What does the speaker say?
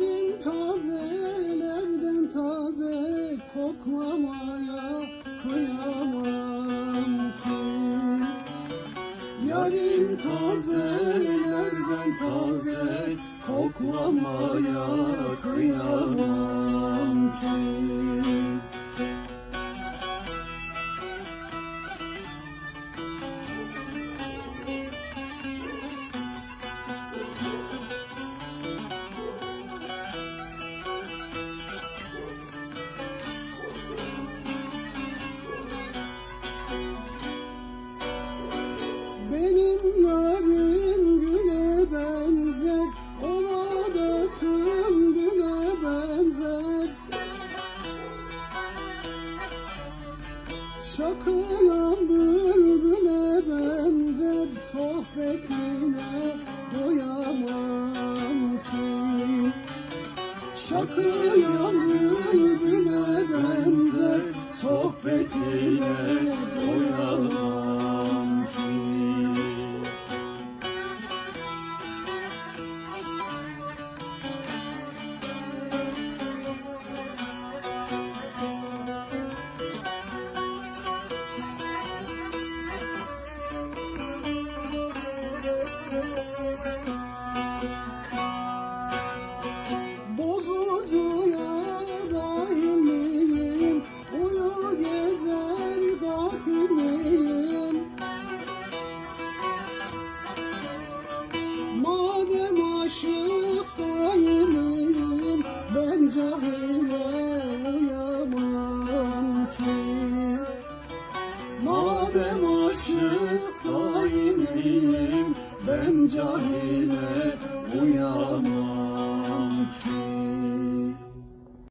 senin tazelerden taze koklamaya kıyamam ki. Yarim tazelerden taze koklamaya kıyamam ki. Şakıyan bülbüle benzer Sohbetine doyamam ki. Şakıyan bülbüle benzer Sohbetine aşık değilim Ben cahile uyamam ki. Madem aşık değilim Ben cahile uyamam